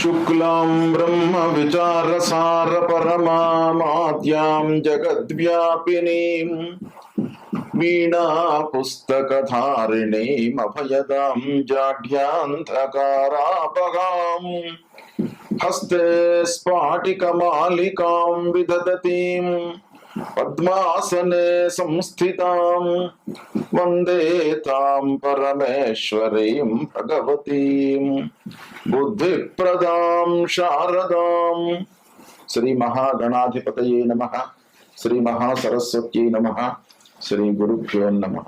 शुक्लां ब्रह्मविचारसारपरमामाद्यां जगद्व्यापिनीम् वीणा पुस्तकधारिणीमभयदां जाढ्यान्धकारापगाम् हस्ते स्फाटिकमालिकां विदधतीम् పద్మాసనే సంస్థితాం వందే తాం పరమేశ్వరీం బుద్ధి బుద్ధిప్రదాం శారదాం శ్రీ మహాగణాధిపతయే నమ శ్రీ మహాసరస్వతీ నమ శ్రీ గురుభ్యో నమ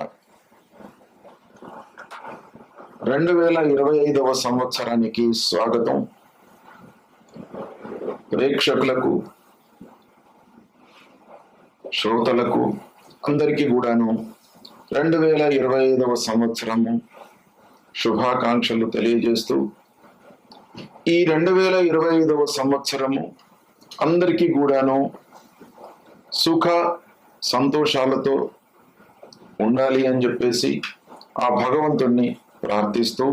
రెండు వేల ఇరవై ఐదవ సంవత్సరానికి స్వాగతం. ప్రేక్షకులకు శ్రోతలకు అందరికీ కూడాను రెండు వేల ఇరవై ఐదవ సంవత్సరము శుభాకాంక్షలు తెలియజేస్తూ ఈ రెండు వేల ఇరవై ఐదవ సంవత్సరము అందరికీ కూడాను సుఖ సంతోషాలతో ఉండాలి అని చెప్పేసి ఆ భగవంతుణ్ణి ప్రార్థిస్తూ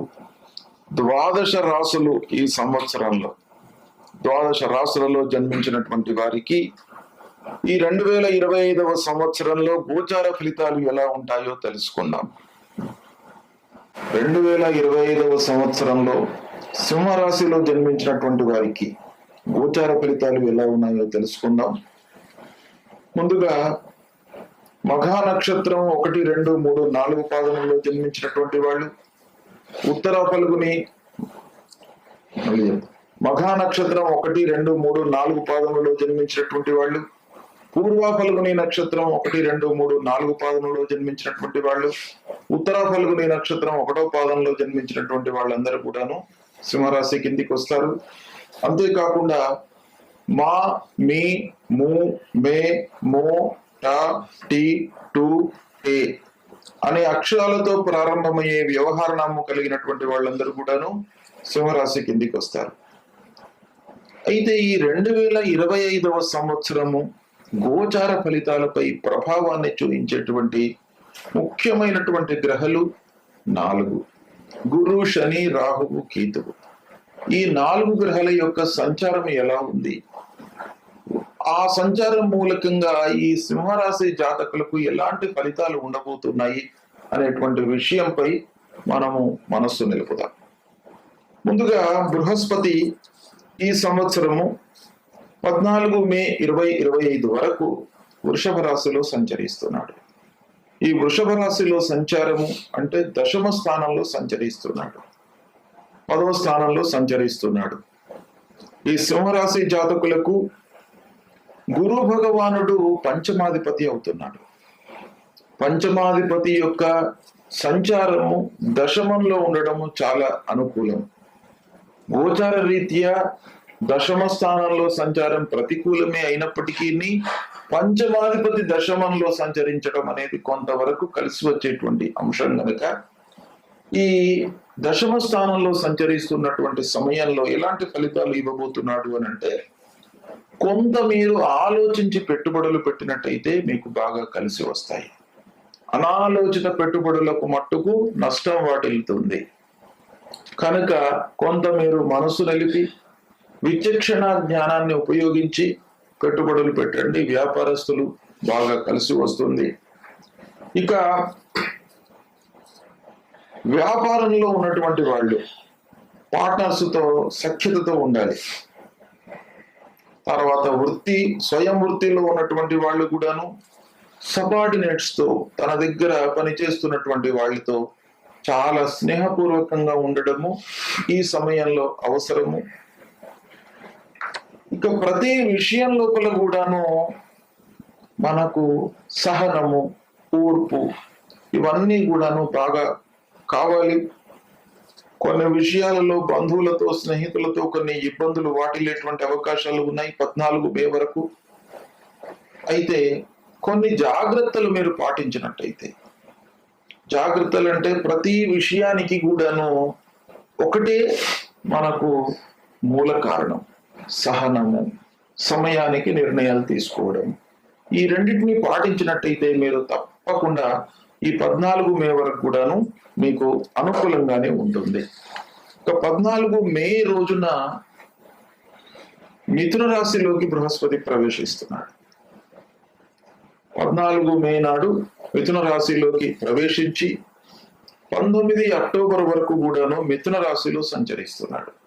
ద్వాదశ రాసులు ఈ సంవత్సరంలో. ద్వాదశ రాసులలో జన్మించినటువంటి వారికి ఈ రెండు వేల ఇరవై ఐదవ సంవత్సరంలో గోచార ఫలితాలు ఎలా ఉంటాయో తెలుసుకుందాం. రెండు వేల ఇరవై ఐదవ సంవత్సరంలో సింహరాశిలో జన్మించినటువంటి వారికి గోచార ఫలితాలు ఎలా ఉన్నాయో తెలుసుకుందాం. ముందుగా మఘా నక్షత్రం ఒకటి రెండు మూడు నాలుగు పాదముల్లో జన్మించినటువంటి వాళ్ళు ఉత్తర పలుగుని మఘా నక్షత్రం ఒకటి రెండు మూడు నాలుగు పాదములలో జన్మించినటువంటి వాళ్ళు పూర్వ ఫల్గుని నక్షత్రం ఒకటి రెండు మూడు నాలుగు పాదంలో జన్మించినటువంటి వాళ్ళు ఉత్తర ఫల్గుని నక్షత్రం ఒకటో పాదంలో జన్మించినటువంటి వాళ్ళందరూ కూడాను సింహరాశి కిందికి వస్తారు. అంతేకాకుండా మా మీ ము మే మో టా టీ టు ఏ అనే అక్షరాలతో ప్రారంభమయ్యే వ్యవహార నామం కలిగినటువంటి వాళ్ళందరూ కూడాను సింహరాశి కిందికి వస్తారు. అయితే ఈ రెండు వేల ఇరవై ఐదవ సంవత్సరము గోచార ఫలితాలపై ప్రభావాన్ని చూపించేటువంటి ముఖ్యమైనటువంటి గ్రహాలు నాలుగు. గురు శని రాహువు కేతువు. ఈ నాలుగు గ్రహాల యొక్క సంచారం ఎలా ఉంది? ఆ సంచారం మూలకంగా ఈ సింహరాశి జాతకులకు ఎలాంటి ఫలితాలు ఉండబోతున్నాయి అనేటువంటి విషయంపై మనము మనస్సు నిలుపుదాం. ముందుగా బృహస్పతి ఈ సంవత్సరము పద్నాలుగు మే ఇరవై ఇరవై ఐదు వరకు వృషభ రాశిలో సంచరిస్తున్నాడు. ఈ వృషభ రాశిలో సంచారము అంటే దశమ స్థానంలో సంచరిస్తున్నాడు. పదవ స్థానంలో సంచరిస్తున్నాడు. ఈ సింహరాశి జాతకులకు గురు భగవానుడు పంచమాధిపతి అవుతున్నాడు. పంచమాధిపతి యొక్క సంచారము దశమంలో ఉండడము చాలా అనుకూలం. గోచార రీత్యా దశమ స్థానంలో సంచారం ప్రతికూలమే అయినప్పటికీ పంచమాధిపతి దశమంలో సంచరించడం అనేది కొంతవరకు కలిసి వచ్చేటువంటి అంశం కనుక ఈ దశమ స్థానంలో సంచరిస్తున్నటువంటి సమయంలో ఎలాంటి ఫలితాలు ఇవ్వబోతున్నాడు అని అంటే కొంత మీరు ఆలోచించి పెట్టుబడులు పెట్టినట్టయితే మీకు బాగా కలిసి వస్తాయి. అనాలోచిత పెట్టుబడులకు మట్టుకు నష్టం వాటిల్లుతుంది. కనుక కొంత మీరు మనసు నలిపి విచక్షణ జ్ఞానాన్ని ఉపయోగించి పెట్టుబడులు పెట్టండి. వ్యాపారస్తులు బాగా కలిసి వస్తుంది. ఇక వ్యాపారంలో ఉన్నటువంటి వాళ్ళు పార్ట్నర్స్తో తో సఖ్యతతో ఉండాలి. తర్వాత వృత్తి స్వయం వృత్తిలో ఉన్నటువంటి వాళ్ళు కూడాను సబార్డినేట్స్తో తన దగ్గర పనిచేస్తున్నటువంటి వాళ్ళతో చాలా స్నేహపూర్వకంగా ఉండడము ఈ సమయంలో అవసరము. ఇక ప్రతి విషయం లోపల కూడాను మనకు సహనము ఓర్పు ఇవన్నీ కూడాను బాగా కావాలి. కొన్ని విషయాలలో బంధువులతో స్నేహితులతో కొన్ని ఇబ్బందులు వాటిల్లేటువంటి అవకాశాలు ఉన్నాయి పద్నాలుగు మే వరకు. అయితే కొన్ని జాగ్రత్తలు మీరు పాటించినట్టయితే జాగ్రత్తలు అంటే ప్రతి విషయానికి కూడాను ఒకటే మనకు మూల కారణం. సహనము సమయానికి నిర్ణయాలు తీసుకోవడం. ఈ రెండింటిని పాటించినట్టయితే మీరు తప్పకుండా ఈ పద్నాలుగు మే వరకు కూడాను మీకు అనుకూలంగానే ఉంటుంది. ఒక పద్నాలుగు మే రోజున మిథున రాశిలోకి బృహస్పతి ప్రవేశిస్తున్నాడు. పద్నాలుగు మే నాడు మిథున రాశిలోకి ప్రవేశించి పంతొమ్మిది అక్టోబర్ వరకు కూడాను మిథున రాశిలో సంచరిస్తున్నాడు.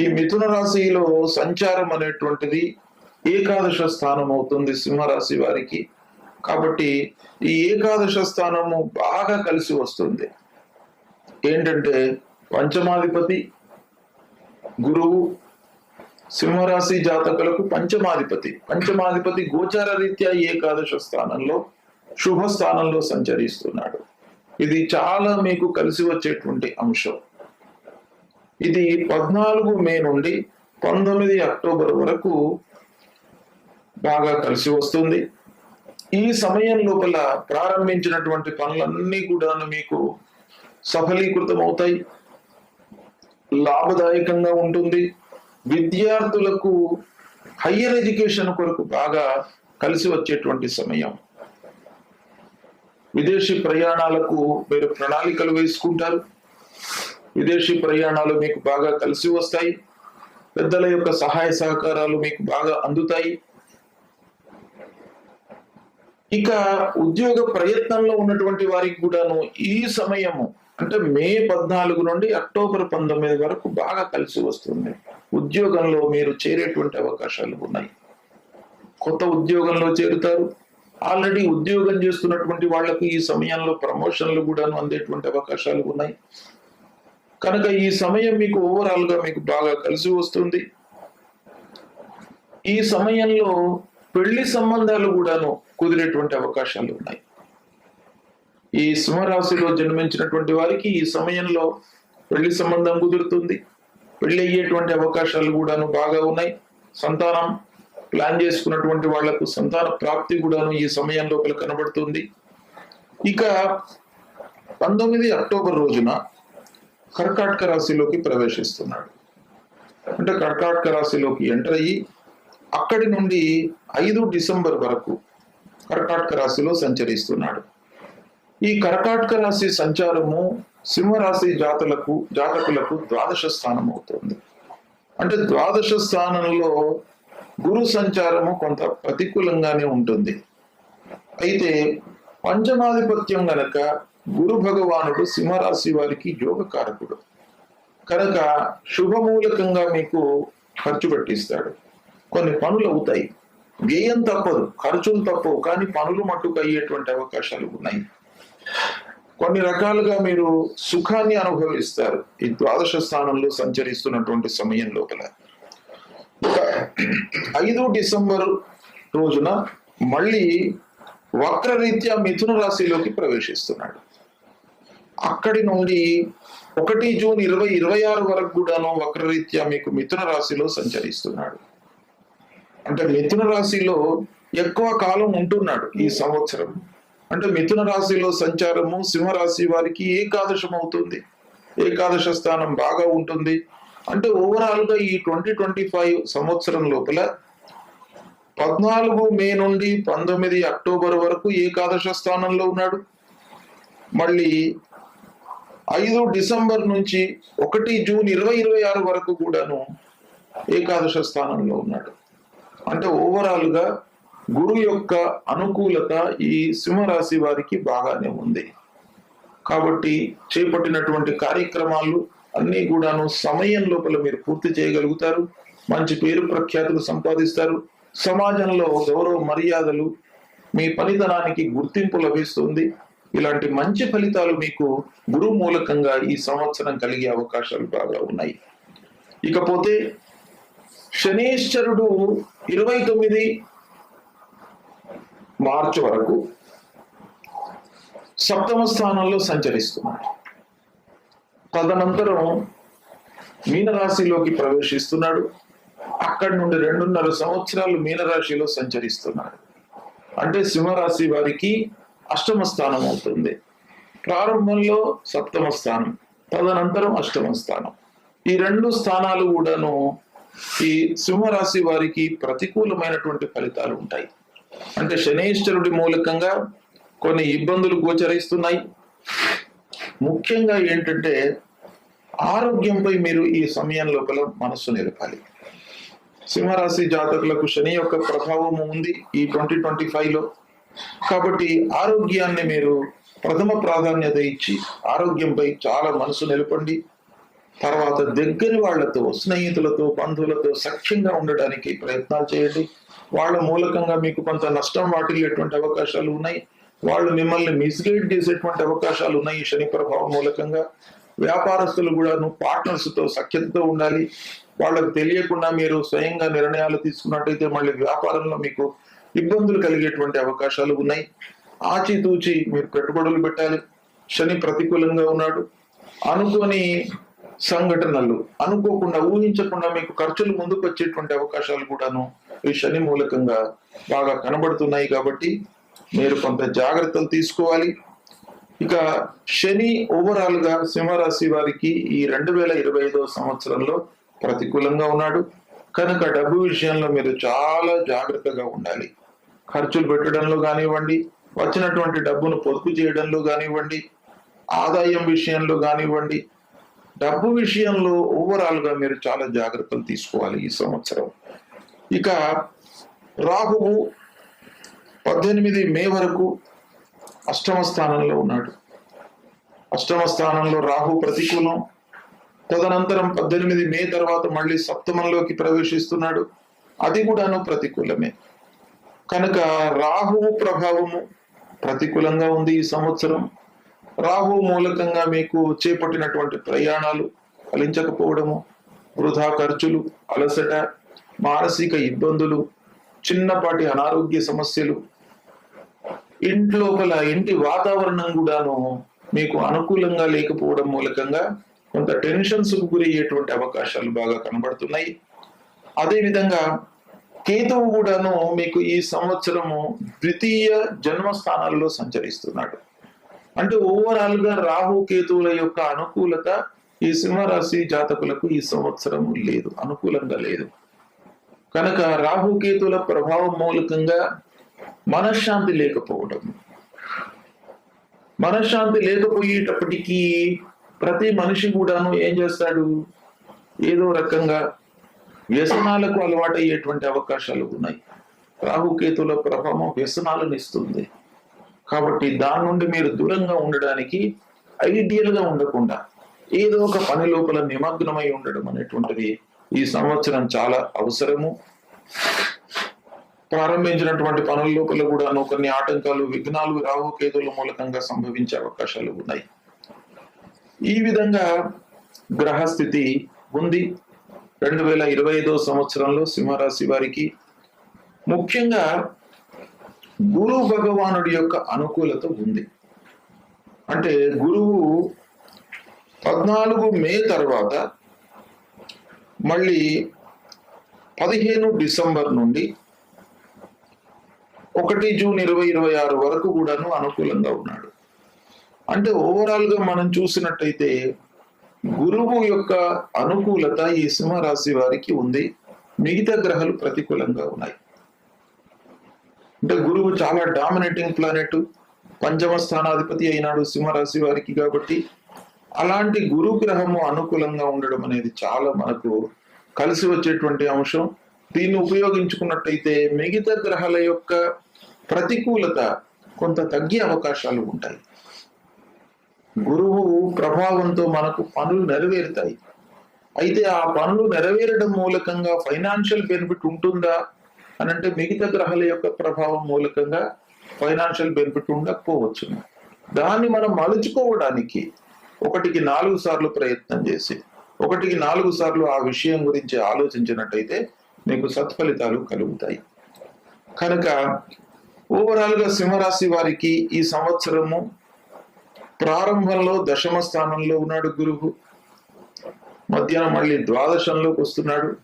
ఈ మిథున రాశిలో సంచారం అనేటువంటిది ఏకాదశ స్థానం అవుతుంది సింహరాశి వారికి. కాబట్టి ఈ ఏకాదశ స్థానము బాగా కలిసి వస్తుంది. ఏంటంటే పంచమాధిపతి గురువు సింహరాశి జాతకులకు పంచమాధిపతి. పంచమాధిపతి గోచార రీత్యా ఏకాదశ స్థానంలో శుభ స్థానంలో సంచరిస్తున్నాడు. ఇది చాలా మీకు కలిసి వచ్చేటువంటి అంశం. ఇది పద్నాలుగు మే నుండి పంతొమ్మిది అక్టోబర్ వరకు బాగా కలిసి వస్తుంది. ఈ సమయం లోపల ప్రారంభించినటువంటి పనులన్నీ కూడా మీకు సఫలీకృతం అవుతాయి లాభదాయకంగా ఉంటుంది. విద్యార్థులకు హయ్యర్ ఎడ్యుకేషన్ కొరకు బాగా కలిసి వచ్చేటువంటి సమయం. విదేశీ ప్రయాణాలకు మీరు ప్రణాళికలు వేసుకుంటారు. విదేశీ ప్రయాణాలు మీకు బాగా కలిసి వస్తాయి. పెద్దల యొక్క సహాయ సహకారాలు మీకు బాగా అందుతాయి. ఇక ఉద్యోగ ప్రయత్నంలో ఉన్నటువంటి వారికి కూడాను ఈ సమయము అంటే మే పద్నాలుగు నుండి అక్టోబర్ పంతొమ్మిది వరకు బాగా కలిసి వస్తుంది. ఉద్యోగంలో మీరు చేరేటువంటి అవకాశాలు ఉన్నాయి. కొత్త ఉద్యోగంలో చేరుతారు. ఆల్రెడీ ఉద్యోగం చేస్తున్నటువంటి వాళ్ళకు ఈ సమయంలో ప్రమోషన్లు కూడాను అందేటువంటి అవకాశాలు ఉన్నాయి. కనుక ఈ సమయం మీకు ఓవరాల్గా మీకు బాగా కలిసి వస్తుంది. ఈ సమయంలో పెళ్ళి సంబంధాలు కూడాను కుదిరేటువంటి అవకాశాలు ఉన్నాయి. ఈ సింహరాశిలో జన్మించినటువంటి వారికి ఈ సమయంలో పెళ్ళి సంబంధం కుదురుతుంది. పెళ్ళి అయ్యేటువంటి అవకాశాలు కూడాను బాగా ఉన్నాయి. సంతానం ప్లాన్ చేసుకున్నటువంటి వాళ్ళకు సంతాన ప్రాప్తి కూడాను ఈ సమయం లోపల కనబడుతుంది. ఇక పంతొమ్మిది అక్టోబర్ రోజున కర్కాటక రాశిలోకి ప్రవేశిస్తున్నాడు. అంటే కర్కాటక రాశిలోకి ఎంటర్ అయ్యి అక్కడి నుండి ఐదు డిసెంబర్ వరకు కర్కాటక రాశిలో సంచరిస్తున్నాడు. ఈ కర్కాటక రాశి సంచారము సింహరాశి జాతులకు జాతకులకు ద్వాదశ స్థానం అవుతుంది. అంటే ద్వాదశ స్థానంలో గురు సంచారము కొంత ప్రతికూలంగానే ఉంటుంది. అయితే పంచమాధిపత్యం గనక గురు భగవానుడు సింహరాశి వారికి యోగకారకుడు. కనుక శుభమూలకంగా మీకు ఖర్చు పెట్టిస్తాడు. కొన్ని పనులు అవుతాయి. వ్యయం తప్పదు ఖర్చులు తప్పవు కానీ పనులు మట్టుకు అయ్యేటువంటి అవకాశాలు ఉన్నాయి. కొన్ని రకాలుగా మీరు సుఖాన్ని అనుభవిస్తారు. ఈ ద్వాదశ స్థానంలో సంచరిస్తున్నటువంటి సమయం లోపల. ఇక ఐదు డిసెంబర్ రోజున మళ్ళీ వక్రరీత్యా మిథున రాశిలోకి ప్రవేశిస్తున్నాడు. అక్కడి నుండి ఒకటి జూన్ ఇరవై ఇరవై ఆరు వరకు కూడాను వక్రరీత్యా మీకు మిథున రాశిలో సంచరిస్తున్నాడు. అంటే మిథున రాశిలో ఎక్కువ కాలం ఉంటున్నాడు ఈ సంవత్సరం. అంటే మిథున రాశిలో సంచారము సింహరాశి వారికి ఏకాదశం అవుతుంది ఏకాదశ స్థానం బాగా ఉంటుంది. అంటే ఓవరాల్గా ఈ ట్వంటీ ట్వంటీ ఫైవ్ సంవత్సరం లోపల పద్నాలుగు మే నుండి పంతొమ్మిది అక్టోబర్ వరకు ఏకాదశ స్థానంలో ఉన్నాడు. మళ్ళీ ఐదు డిసెంబర్ నుంచి ఒకటి జూన్ ఇరవై ఇరవై ఆరు వరకు కూడాను ఏకాదశ స్థానంలో ఉన్నాడు. అంటే ఓవరాల్గా గురు యొక్క అనుకూలత ఈ సింహరాశి వారికి బాగానే ఉంది. కాబట్టి చేపట్టినటువంటి కార్యక్రమాలు అన్ని కూడాను సమయం లోపల మీరు పూర్తి చేయగలుగుతారు. మంచి పేరు ప్రఖ్యాతులు సంపాదిస్తారు. సమాజంలో గౌరవ మర్యాదలు మీ పనితనానికి గుర్తింపు లభిస్తుంది. ఇలాంటి మంచి ఫలితాలు మీకు గురువు మూలకంగా ఈ సంవత్సరం కలిగే అవకాశాలు బాగా ఉన్నాయి. ఇకపోతే శనీశ్వరుడు ఇరవై తొమ్మిది మార్చి వరకు సప్తమ స్థానంలో సంచరిస్తున్నాడు. తదనంతరం మీనరాశిలోకి ప్రవేశిస్తున్నాడు. అక్కడి నుండి రెండున్నర సంవత్సరాలు మీనరాశిలో సంచరిస్తున్నాడు. అంటే సింహరాశి వారికి అష్టమ స్థానం అవుతుంది. ప్రారంభంలో సప్తమ స్థానం తదనంతరం అష్టమ స్థానం ఈ రెండు స్థానాలు కూడాను ఈ సింహరాశి వారికి ప్రతికూలమైనటువంటి ఫలితాలు ఉంటాయి. అంటే శనేశ్వరుడి మూలకంగా కొన్ని ఇబ్బందులు గోచరిస్తున్నాయి. ముఖ్యంగా ఏంటంటే ఆరోగ్యంపై మీరు ఈ సమయం లోపల మనస్సు నిలపాలి. సింహరాశి జాతకులకు శని యొక్క ప్రభావం ఉంది ఈ ట్వంటీ ట్వంటీ ఫైవ్లో కాబట్టి ఆరోగ్యాన్ని మీరు ప్రథమ ప్రాధాన్యత ఇచ్చి ఆరోగ్యంపై చాలా మనసు నిలపండి. తర్వాత దగ్గరి వాళ్ళతో స్నేహితులతో బంధువులతో సఖ్యంగా ఉండడానికి ప్రయత్నాలు చేయండి. వాళ్ళ మూలకంగా మీకు కొంత నష్టం వాటిల్లేటువంటి అవకాశాలు ఉన్నాయి? వాళ్ళు మిమ్మల్ని మిస్గైడ్ చేసేటువంటి అవకాశాలు ఉన్నాయి ఈ శని ప్రభావం మూలకంగా. వ్యాపారస్తులు కూడాను పార్ట్నర్స్తో సఖ్యతతో ఉండాలి. వాళ్ళకు తెలియకుండా మీరు స్వయంగా నిర్ణయాలు తీసుకున్నట్టయితే మళ్ళీ వ్యాపారంలో మీకు ఇబ్బందులు కలిగేటువంటి అవకాశాలు ఉన్నాయి. ఆచితూచి మీరు పెట్టుబడులు పెట్టాలి. శని ప్రతికూలంగా ఉన్నాడు. అనుకోని సంఘటనలు అనుకోకుండా ఊహించకుండా మీకు ఖర్చులు ముందుకు వచ్చేటువంటి అవకాశాలు కూడాను ఈ శని మూలకంగా బాగా కనబడుతున్నాయి కాబట్టి మీరు కొంత జాగ్రత్తలు తీసుకోవాలి. ఇక శని ఓవరాల్గా సింహరాశి వారికి ఈ రెండు వేల ఇరవై ఐదో సంవత్సరంలో ప్రతికూలంగా ఉన్నాడు. కనుక డబ్బు విషయంలో మీరు చాలా జాగ్రత్తగా ఉండాలి. ఖర్చులు పెట్టడంలో కానివ్వండి వచ్చినటువంటి డబ్బును పొదుపు చేయడంలో కానివ్వండి ఆదాయం విషయంలో కానివ్వండి డబ్బు విషయంలో ఓవరాల్గా మీరు చాలా జాగ్రత్తలు తీసుకోవాలి ఈ సంవత్సరం. ఇక రాహువు పద్దెనిమిది మే వరకు అష్టమ స్థానంలో ఉన్నాడు. అష్టమ స్థానంలో రాహు ప్రతికూలం. తదనంతరం పద్దెనిమిది మే తర్వాత మళ్ళీ సప్తమంలోకి ప్రవేశిస్తున్నాడు. అది కూడాను ప్రతికూలమే. కనుక రాహువు ప్రభావము ప్రతికూలంగా ఉంది ఈ సంవత్సరం. రాహు మూలకంగా మీకు చేపట్టినటువంటి ప్రయాణాలు ఫలించకపోవడము వృధా ఖర్చులు అలసట మానసిక ఇబ్బందులు చిన్నపాటి అనారోగ్య సమస్యలు ఇంట్లోపల ఇంటి వాతావరణం కూడాను మీకు అనుకూలంగా లేకపోవడం మూలకంగా కొంత టెన్షన్స్ గురయ్యేటువంటి అవకాశాలు బాగా కనబడుతున్నాయి. అదేవిధంగా కేతువు కూడాను మీకు ఈ సంవత్సరము ద్వితీయ జన్మస్థానాల్లో సంచరిస్తున్నాడు. అంటే ఓవరాల్గా రాహు కేతువుల యొక్క అనుకూలత ఈ సింహరాశి జాతకులకు ఈ సంవత్సరం లేదు అనుకూలంగా లేదు. కనుక రాహుకేతుల ప్రభావం మూలకంగా మనశ్శాంతి లేకపోవడం. మనశ్శాంతి లేకపోయేటప్పటికీ ప్రతి మనిషి కూడాను ఏం చేస్తాడు? ఏదో రకంగా వ్యసనాలకు అలవాటు అయ్యేటువంటి అవకాశాలు ఉన్నాయి. రాహుకేతుల ప్రభావం వ్యసనాలను ఇస్తుంది. కాబట్టి దాని నుండి మీరు దూరంగా ఉండడానికి ఐడియల్గా ఉండకుండా ఏదో ఒక పని లోపల నిమగ్నమై ఉండడం అనేటువంటిది ఈ సంవత్సరం చాలా అవసరము. ప్రారంభించినటువంటి పనుల లోపల కూడా కొన్ని ఆటంకాలు విఘ్నాలు రాహుకేతుల మూలకంగా సంభవించే అవకాశాలు ఉన్నాయి. ఈ విధంగా గ్రహస్థితి ఉంది. రెండు వేల ఇరవై ఐదో సంవత్సరంలో సింహరాశి వారికి ముఖ్యంగా గురు భగవానుడి యొక్క అనుకూలత ఉంది. అంటే గురువు పద్నాలుగు మే తర్వాత మళ్ళీ పదిహేను డిసెంబర్ నుండి ఒకటి జూన్ ఇరవై ఇరవై ఆరు వరకు కూడాను అనుకూలంగా ఉన్నాడు. అంటే ఓవరాల్గా మనం చూసినట్టయితే గురువు యొక్క అనుకూలత ఈ సింహరాశి వారికి ఉంది. మిగతా గ్రహాలు ప్రతికూలంగా ఉన్నాయి. అంటే గురువు చాలా డామినేటింగ్ ప్లానెట్. పంచమ స్థానాధిపతి అయినాడు సింహరాశి వారికి కాబట్టి అలాంటి గురు గ్రహము అనుకూలంగా ఉండడం అనేది చాలా మనకు కలిసి వచ్చేటువంటి అంశం. దీన్ని ఉపయోగించుకున్నట్టయితే మిగతా గ్రహాల యొక్క ప్రతికూలత కొంత తగ్గే అవకాశాలు ఉంటాయి. గురువు ప్రభావంతో మనకు పనులు నెరవేరుతాయి. అయితే ఆ పనులు నెరవేరడం మూలకంగా ఫైనాన్షియల్ బెనిఫిట్ ఉంటుందా? అని అంటే మిగతా గ్రహాల యొక్క ప్రభావం మూలకంగా ఫైనాన్షియల్ బెనిఫిట్ ఉండకపోవచ్చు. దాన్ని మనం మలుచుకోవడానికి ఒకటికి నాలుగు సార్లు ప్రయత్నం చేసి ఒకటికి నాలుగు సార్లు ఆ విషయం గురించి ఆలోచించినట్టయితే మీకు సత్ఫలితాలు కలుగుతాయి. కనుక ఓవరాల్గా సింహరాశి వారికి ఈ సంవత్సరము ప్రారంభంలో దశమ స్థానంలో ఉన్నాడు గురువు. మధ్యాహ్నం మళ్ళీ ద్వాదశంలోకి వస్తున్నాడు.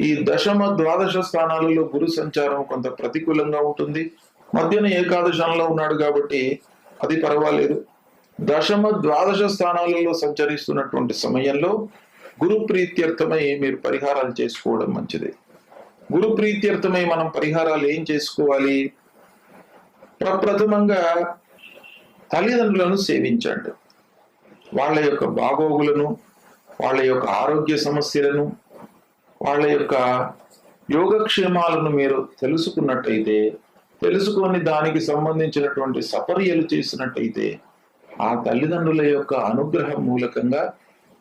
ఈ దశమ ద్వాదశ స్థానాలలో గురు సంచారం కొంత ప్రతికూలంగా ఉంటుంది. మధ్యన ఏకాదశంలో ఉన్నాడు కాబట్టి అది పర్వాలేదు. దశమ ద్వాదశ స్థానాలలో సంచరిస్తున్నటువంటి సమయంలో గురు ప్రీత్యర్థమై మీరు పరిహారాలు చేసుకోవడం మంచిది. గురు ప్రీత్యర్థమై మనం పరిహారాలు ఏం చేసుకోవాలి? ప్రప్రథమంగా తల్లిదండ్రులను సేవించండి. వాళ్ళ యొక్క బాగోగులను వాళ్ళ యొక్క ఆరోగ్య సమస్యలను వాళ్ళ యొక్క యోగక్షేమాలను మీరు తెలుసుకున్నట్టయితే తెలుసుకొని దానికి సంబంధించినటువంటి సపర్యలు చేసినట్టయితే ఆ తల్లిదండ్రుల యొక్క అనుగ్రహం మూలకంగా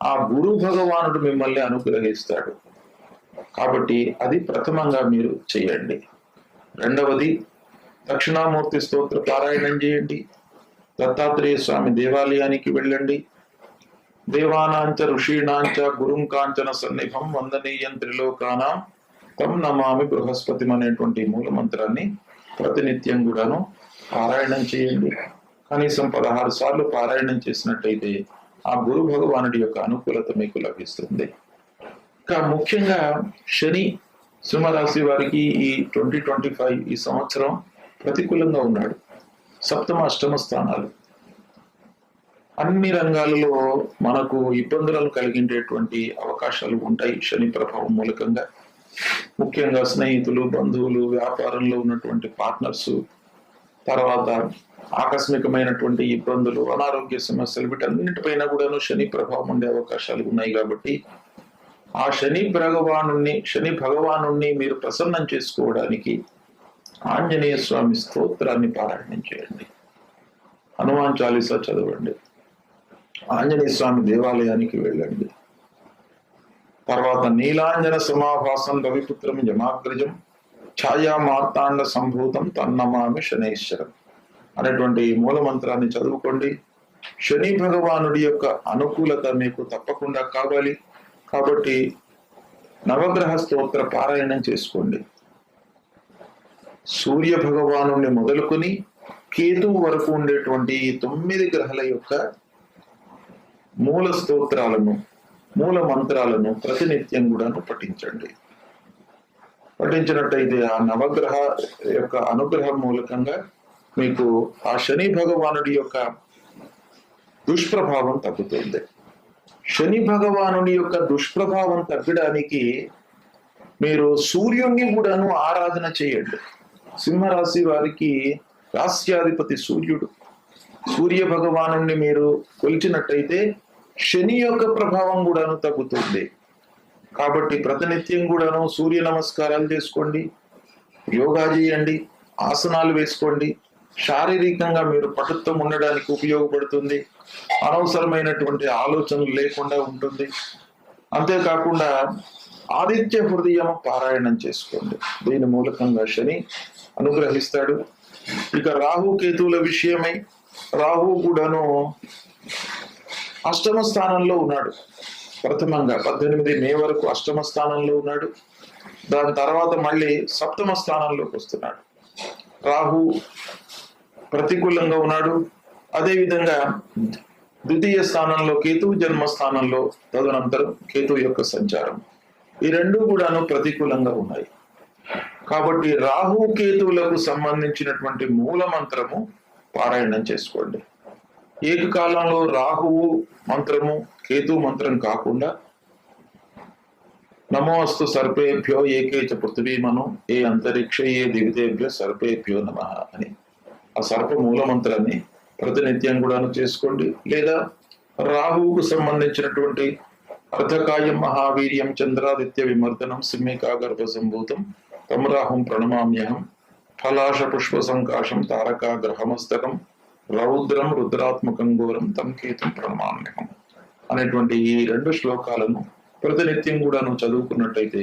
ఆ గురు భగవానుడు మిమ్మల్ని అనుగ్రహిస్తాడు. కాబట్టి అది ప్రథమంగా మీరు చేయండి. రెండవది దక్షిణామూర్తి స్తోత్ర పారాయణం చేయండి. దత్తాత్రేయ స్వామి దేవాలయానికి వెళ్ళండి. దేవానాంచ ఋషీణాంచ గురుం కాంచన సన్నిభం వందనీయం త్రిలోకానాం. తం నమామి బృహస్పతి అనేటువంటి మూల మంత్రాన్ని ప్రతినిత్యం కూడాను పారాయణం చేయండి. కనీసం పదహారు సార్లు పారాయణం చేసినట్టయితే ఆ గురు భగవానుడి యొక్క అనుకూలత మీకు లభిస్తుంది. ఇంకా ముఖ్యంగా శని సింహరాశి వారికి ఈ ట్వంటీ ట్వంటీ ఫైవ్ ఈ సంవత్సరం ప్రతికూలంగా ఉన్నాడు. సప్తమ అష్టమ స్థానాలు. అన్ని రంగాలలో మనకు ఇబ్బందులను కలిగించేటువంటి అవకాశాలు ఉంటాయి శని ప్రభావం మూలకంగా. ముఖ్యంగా స్నేహితులు బంధువులు వ్యాపారంలో ఉన్నటువంటి పార్ట్నర్స్ తర్వాత ఆకస్మికమైనటువంటి ఇబ్బందులు అనారోగ్య సమస్యలు వీటన్నిటిపైన కూడాను శని ప్రభావం ఉండే అవకాశాలు ఉన్నాయి కాబట్టి ఆ శని భగవాను శని భగవాను మీరు ప్రసన్నం చేసుకోవడానికి ఆంజనేయ స్వామి స్తోత్రాన్ని పారాయణం చేయండి. హనుమాన్ చాలీసా చదవండి. ఆంజనేయ స్వామి దేవాలయానికి వెళ్ళండి. తర్వాత నీలాంజన సమాభాసం రవిపుత్రం జమాగ్రజం ఛాయా మార్తాండ సంభూతం తన్నమామి శనేశ్వరం అనేటువంటి మూల మంత్రాన్ని చదువుకోండి. శని భగవానుడి యొక్క అనుకూలత మీకు తప్పకుండా కావాలి. కాబట్టి నవగ్రహ స్తోత్ర పారాయణం చేసుకోండి. సూర్య భగవాను మొదలుకొని కేతువు వరకు ఉండేటువంటి తొమ్మిది గ్రహాల యొక్క మూల స్తోత్రాలను మూల మంత్రాలను ప్రతినిత్యం కూడాను పఠించండి. పఠించినట్టయితే ఆ నవగ్రహ యొక్క అనుగ్రహం మూలకంగా మీకు ఆ శని భగవానుడి యొక్క దుష్ప్రభావం తగ్గుతుంది. శని భగవానుడి యొక్క దుష్ప్రభావం తగ్గడానికి మీరు సూర్యుణ్ణి కూడాను ఆరాధన చేయండి. సింహరాశి వారికి రాస్యాధిపతి సూర్యుడు. సూర్య భగవాను మీరు కొలిచినట్టయితే శని యొక్క ప్రభావం కూడాను తగ్గుతుంది. కాబట్టి ప్రతినిత్యం కూడాను సూర్య నమస్కారాలు చేసుకోండి. యోగా చేయండి ఆసనాలు వేసుకోండి. శారీరకంగా మీరు పటుత్వం ఉండడానికి ఉపయోగపడుతుంది. అనవసరమైనటువంటి ఆలోచనలు లేకుండా ఉంటుంది. అంతేకాకుండా ఆదిత్య హృదయం పారాయణం చేసుకోండి. దీని మూలకంగా శని అనుగ్రహిస్తాడు. ఇక రాహు కేతువుల విషయమై రాహు కూడాను అష్టమ స్థానంలో ఉన్నాడు. ప్రథమంగా పద్దెనిమిది మే వరకు అష్టమ స్థానంలో ఉన్నాడు. దాని తర్వాత మళ్ళీ సప్తమ స్థానంలోకి వస్తున్నాడు. రాహు ప్రతికూలంగా ఉన్నాడు. అదేవిధంగా ద్వితీయ స్థానంలో కేతువు జన్మ స్థానంలో తదనంతరం కేతువు యొక్క సంచారం. ఈ రెండు కూడాను ప్రతికూలంగా ఉన్నాయి. కాబట్టి రాహు కేతువులకు సంబంధించినటువంటి మూల మంత్రము పారాయణం చేసుకోండి. ఏకకాలంలో రాహువు మంత్రము కేతు మంత్రం కాకుండా నమోస్తు సర్పేభ్యో ఏకేచ చ పృథివీమను ఏ అంతరిక్ష ఏ దివితేభ్యో సర్పేభ్యో నమ అని. ఆ సర్ప మూల మంత్రాన్ని ప్రతినిత్యం కూడాను చేసుకోండి. లేదా రాహువుకు సంబంధించినటువంటి అర్ధకాయం మహావీర్యం చంద్రాదిత్య విమర్దనం సింహికాగర్భ సంభూతం తమరాహం ప్రణమామ్యహం ఫలాశ పుష్ప సంకాశం తారకా గ్రహమస్తకం రౌద్రం రుద్రాత్మకం ఘోరం తం కేతం ప్రణమామ్యహం అనేటువంటి ఈ రెండు శ్లోకాలను ప్రతినిత్యం కూడా నువ్వు చదువుకున్నట్టయితే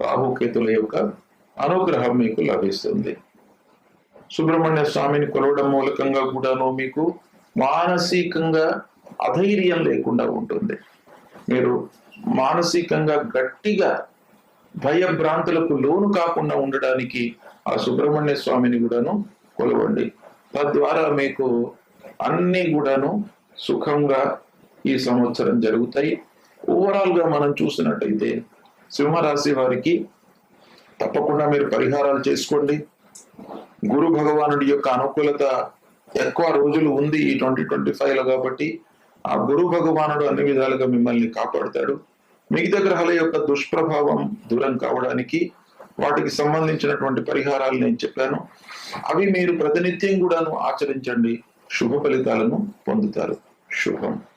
రాహుకేతుల యొక్క అనుగ్రహం మీకు లభిస్తుంది. సుబ్రహ్మణ్య స్వామిని కొలవడం మూలకంగా కూడాను మీకు మానసికంగా అధైర్యం లేకుండా ఉంటుంది. మీరు మానసికంగా గట్టిగా భయభ్రాంతులకు లోను కాకుండా ఉండడానికి ఆ సుబ్రహ్మణ్య స్వామిని కూడాను కొలవండి. తద్వారా మీకు అన్ని కూడాను సుఖంగా ఈ సంవత్సరం జరుగుతాయి. ఓవరాల్గా మనం చూసినట్టయితే సింహరాశి వారికి తప్పకుండా మీరు పరిహారాలు చేసుకోండి. గురు భగవానుడి యొక్క అనుకూలత ఎక్కువ రోజులు ఉంది ఈ ట్వంటీ ట్వంటీ ఫైవ్లో కాబట్టి ఆ గురు భగవానుడు అన్ని విధాలుగా మిమ్మల్ని కాపాడుతాడు. మిగతా గ్రహాల యొక్క దుష్ప్రభావం దూరం కావడానికి వాటికి సంబంధించినటువంటి పరిహారాలు నేను చెప్పాను. అవి మీరు ప్రతినిత్యం కూడాను ఆచరించండి. శుభ ఫలితాలను పొందుతారు. శుభం.